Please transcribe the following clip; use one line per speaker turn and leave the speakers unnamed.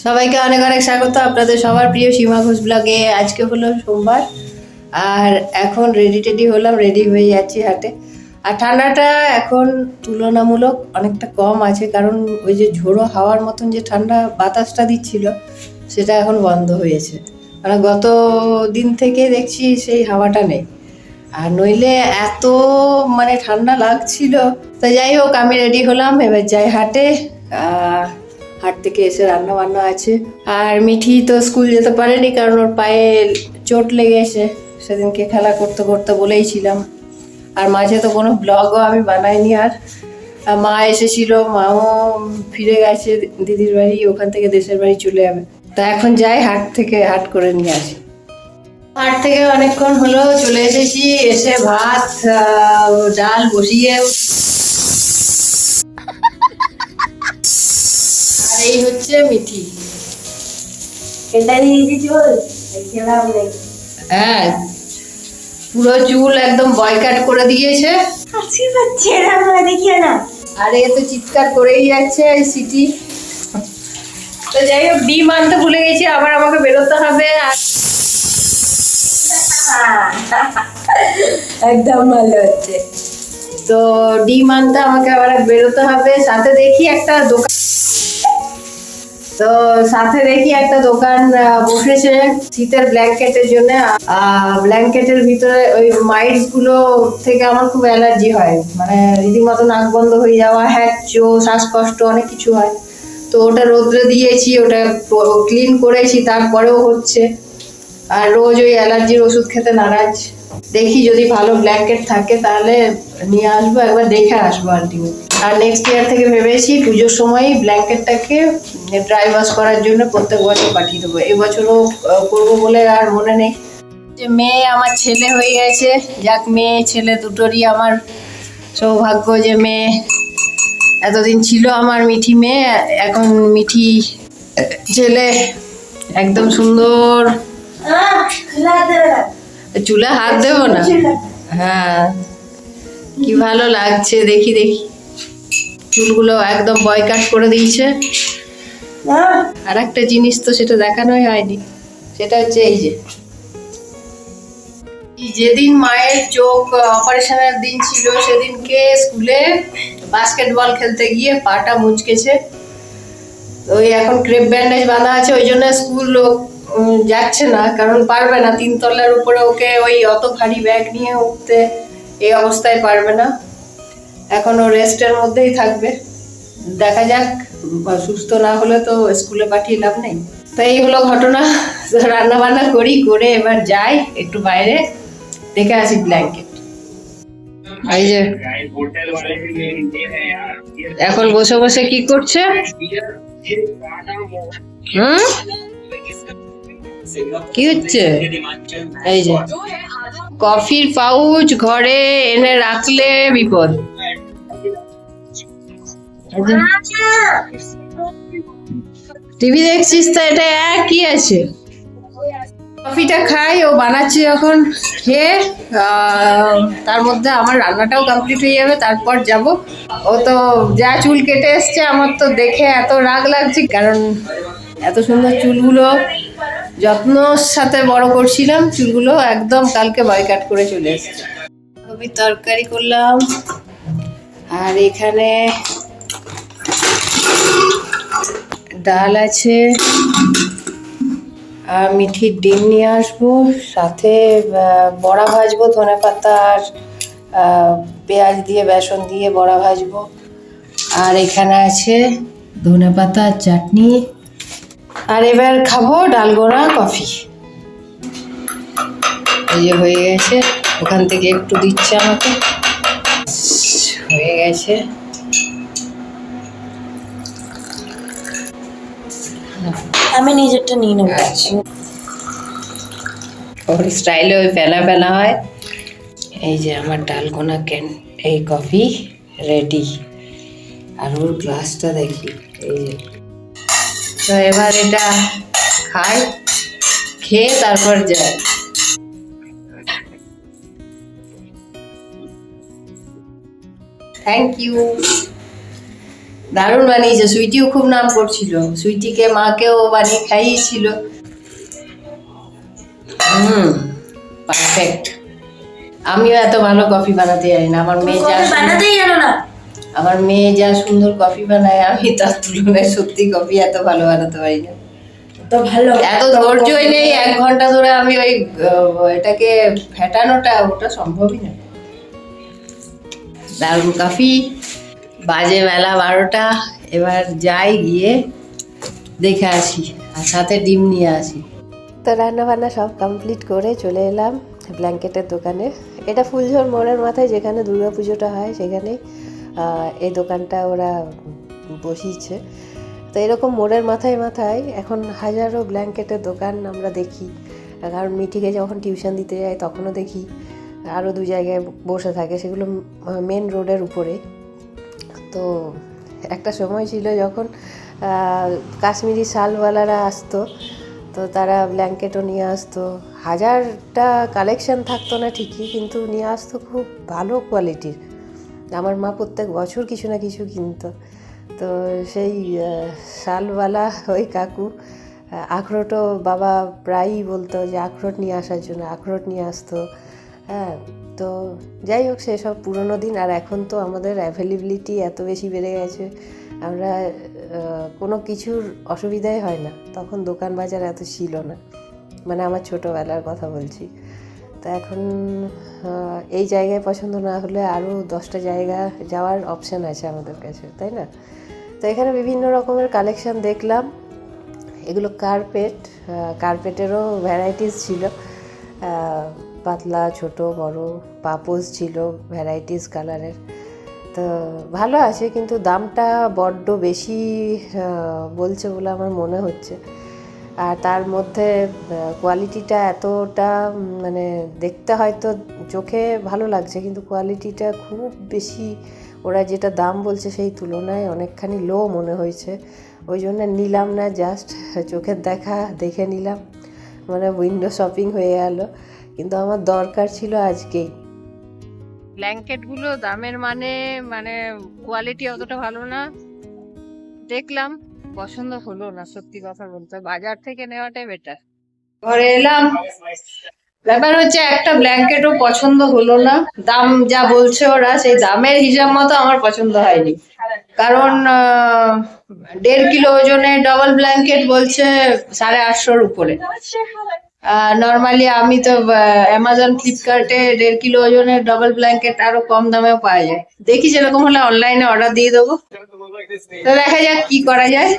সবাইকে অনেক অনেক স্বাগত আপনাদের সবার প্রিয় সীমা ঘোষ ব্লগে আজকে হলো সোমবার, আর এখন রেডি টেডি হলাম রেডি হয়ে যাচ্ছি হাটে। আর ঠান্ডাটা এখন তুলনামূলক অনেকটা কম আছে, কারণ ওই যে ঝোড়ো হাওয়ার মতন যে ঠান্ডা বাতাসটা দিচ্ছিল, সেটা এখন বন্ধ হয়েছে। মানে গত দিন থেকে দেখছি সেই হাওয়াটা নেই। আর নইলে এত মানে ঠান্ডা লাগছিল। তো যাই হোক, আমি রেডি হলাম, এবার যাই হাটে। হাট থেকে এসে রান্না বান্না আছে। আর মিঠি তো স্কুল যেতে পারেনি কারণ ওর পায়ে চোট লেগেছে সেদিনকে খেলা করতে করতে বলেইছিলাম আর মাঝে তো কোনো ব্লগও আমি বানাইনি আর। মা এসেছিল, মাও ফিরে গেছে দিদির বাড়ি, ওখান থেকে দেশের বাড়ি চলে যাবে। তা এখন যাই হাট থেকে হাট করে নিয়ে আসি। হাট থেকে অনেকক্ষণ হলো, চলে এসেছি, এসে ভাত ডাল বসিয়ে এই হচ্ছে মিঠি।
এটা দিয়ে
হ্যাঁ। পুরো চুল একদম বয়কাট করে দিয়েছে।
হাসি পাচ্ছে আমরা দেখিয়ে না।
আর এ তো চিৎকার করেই যাচ্ছে এই সিটি। তো যাই হোক ডিম আনতে ভুলে গেছি আবার আমাকে বেরোতে হবে। আর
একদম ভালো হচ্ছে।
তো ডিম আনতে আমাকে আবার বেরোতে হবে। সাথে দেখি একটা দোকান তো সাথে দেখি একটা দোকান বসেছে শীতের ব্ল্যাঙ্কেটের জন্য ব্ল্যাঙ্কেটের ভিতরে ওই মাইটসগুলো থেকে আমার খুব অ্যালার্জি হয়। মানে রীতিমতো নাক বন্ধ হয়ে যাওয়া হ্যাচো শ্বাসকষ্ট, অনেক কিছু হয়। তো ওটা রোদ্রে দিয়েছি, ওটা ক্লিন করেছি, তারপরেও হচ্ছে। আর রোজ ওই অ্যালার্জির ওষুধ খেতে নারাজ। দেখি যদি ভালো ব্ল্যাঙ্কেট থাকে তাহলে নিয়ে আসব, একবার দেখে আসব আলটিমেট আর নেক্সট ইয়ার থেকে ভেবেছি পুজোর সময় ব্ল্যাঙ্কেটটাকে ড্রাই ওয়াশ করার জন্য প্রত্যেক বছর পাঠিয়ে দেবো। এবছরও করব বলে আর মনে নেই। যে মেয়ে আমার ছেলে হয়ে গেছে, যাক মেয়ে, ছেলে দুটোরই আমার সৌভাগ্য যে মেয়ে এতদিন ছিল আমার মিঠি মেয়ে, এখন মিঠি ছেলে একদম সুন্দর। চুলে হাত দেবো না? হ্যাঁ। কি ভালো লাগছে, দেখি দেখি। চুলগুলো একদম বয়কাট করে দিয়েছে। আর একটা জিনিস তো সেটা দেখানোই হয়নি, সেটা হচ্ছে এই যে। যেদিন মায়ের চোখ অপারেশনের দিন ছিল, সেদিনকে স্কুলে বাস্কেটবল খেলতে গিয়ে পাটা মুচকেছে। ওই এখন ক্রেপ ব্যান্ডেজ বাঁধা আছে, ওই জন্য স্কুল যাচ্ছে না, কারণ পারবে না। তিনতলার উপরে ওকে ওই অত ভারী ব্যাগ নিয়ে উঠতে এই অবস্থায় পারবে না। এখন ও রেস্টের মধ্যেই থাকবে। দেখা যাক সুস্থ না হলে তো স্কুলে পাঠিয়ে লাভ নেই। তো এই হলো ঘটনা। রান্না বান্না করি, করে এবার যাই একটু বাইরে। দেখে আসি ব্ল্যাঙ্কেট এই যে, এখন বসে বসে কি করছে? হুম? কি হচ্ছে এই যে। কফির পাউচ ঘরে এনে রাখলে বিপদ। টিভি দেখছিস তো, এটা একই আছে। কফিটা খাই, ও বানাচ্ছি যখন, খেয়ে তার মধ্যে আমার রান্নাটাও কমপ্লিট হয়ে যাবে, তারপর যাব। ও তো যা চুল কেটে এসছে, আমার তো দেখে এত রাগ লাগছে, কারণ এত সুন্দর চুলগুলো যত্নর সাথে বড় করছিলাম, চুলগুলো একদম কালকে বয়কাট করে চলে এসেছে। তরকারি করলাম, আর এখানে ডাল আছে, আর মিঠির ডিম নিয়ে আসব, সাথে বড়া ভাজবো, ধনে পাতা আর পেঁয়াজ দিয়ে, বেসন দিয়ে বড়া ভাজবো। আর এখানে আছে ধনে পাতা, চাটনি আর এবার খাব ডালগোনা কফি। এই যে হয়ে গেছে ওখান থেকে একটু দিচ্ছে আমাকে। হয়ে গেছে।
আমি নিজেরটা নিয়ে নেব।
আচ্ছা। ওর স্টাইলে ওই ফেলা ফেলা হয়। এই যে আমার ডালগোনা ক্যান এই কফি রেডি। আর ওর গ্লাসটা দেখি এই যে। তো এবার এটা খাই খেয়ে তারপর যায় থ্যাংক ইউ দারুণ বানিয়েছে সুইটিও খুব নাম করছিল। সুইটিকে মাকেও বানিয়ে খাইয়েছিল। হুম পারফেক্ট আমিও এত ভালো কফি বানাতে জানি না আমার মেয়ে
বানাতেই জানো না।
আমার মেয়ে যা সুন্দর কফি বানায় আমি তার তুলনায় সত্যি কফি এত ভালো বানাতে পারি না।
তো ভালো।
এত ধৈর্যই নেই এক ঘণ্টা ধরে আমি ওই এটাকে ফেটানোটা ওটা সম্ভবই না। দারুণ কফি বাজে বেলা বারোটা এবার যাই গিয়ে দেখে আসি আর সাথে ডিম নিয়ে আসি। তো রান্না বান্না সব কমপ্লিট করে চলে এলাম ব্ল্যাঙ্কেটের দোকানে। এটা ফুলঝোর মোড়ের মাথায় যেখানে দুর্গা পুজোটা হয় সেখানেই আহ, এই দোকানটা ওরা বসিয়েছে। তো এরকম মোড়ের মাথায় মাথায় এখন হাজারো ব্ল্যাঙ্কেটের দোকান আমরা দেখি। কারণ মিঠিকে যখন টিউশন দিতে যাই তখনও দেখি। আরও দু জায়গায় বসে থাকে, সেগুলো মেন রোডের উপরে। তো একটা সময় ছিল যখন কাশ্মীরি শালওয়ালারা আসতো, তো তারা ব্ল্যাঙ্কেটও নিয়ে আসতো। হাজারটা কালেকশন থাকতো না ঠিকই, কিন্তু নিয়ে আসতো খুব ভালো কোয়ালিটির। আমার মা প্রত্যেক বছর কিছু না কিছু কিনতো। তো সেই শালওয়ালা ওই কাকু আখরোটও বাবা প্রায়ই বলতো যে আখরোট নিয়ে আসার জন্য, আখরোট নিয়ে আসতো। হ্যাঁ তো যাই হোক সেসব পুরোনো দিন আর এখন তো আমাদের অ্যাভেলেবিলিটি এত বেশি বেড়ে গেছে, আমরা কোনো কিছুর অসুবিধাই হয় না। তখন দোকান বাজার এত ছিল না। মানে আমার ছোটোবেলার কথা বলছি। তো এখন এই জায়গায় পছন্দ না হলে আরও দশটা জায়গা যাওয়ার অপশান আছে আমাদের কাছে, তাই না? তো এখানে বিভিন্ন রকমের কালেকশন দেখলাম। এগুলো কার্পেট কার্পেটেরও ভ্যারাইটিস ছিল। পাতলা, ছোট, বড় পাপোস ছিল ভ্যারাইটিস কালারের তো ভালো আছে, কিন্তু দামটা বড্ড বেশি বলছে বলে আমার মনে হচ্ছে। আর তার মধ্যে কোয়ালিটিটা এতটা মানে দেখতে হয়তো চোখে ভালো লাগছে, কিন্তু কোয়ালিটিটা খুব বেশি, ওরা যেটা দাম বলছে সেই তুলনায় অনেকখানি লো মনে হয়েছে। ওই জন্য নিলাম না জাস্ট চোখের দেখা দেখে নিলাম। মানে উইন্ডো শপিং হয়ে গেল, কিন্তু আমার দরকার ছিল আজকেই। ব্ল্যাঙ্কেটগুলো দামের মানে মানে কোয়ালিটি অতটা ভালো না। দেখলাম। পছন্দ হলো না, সত্যি কথা বলতে। বাজার থেকে নেওয়াটাই বেটার ঘরে এলাম। ব্যাপার হচ্ছে, একটা ব্ল্যাঙ্কেট ও পছন্দ হলো না। দাম যা বলছে ওরা, সেই দামের হিসাব মতো আমার পছন্দ হয়নি। কারণ দেড় কিলো ওজনে ডবল ব্ল্যাঙ্কেট বলছে সাড়ে আটশোর উপরে। নর্মালি আমি তো অ্যামাজন ফ্লিপকার্টে দেড় কিলো ওজনের ডবল ব্ল্যাঙ্কেট আরও কম দামেও পাওয়া যায়। দেখি সেরকম হলে অনলাইনে অর্ডার দিয়ে দেবো। তো দেখা যাক কি করা যায়।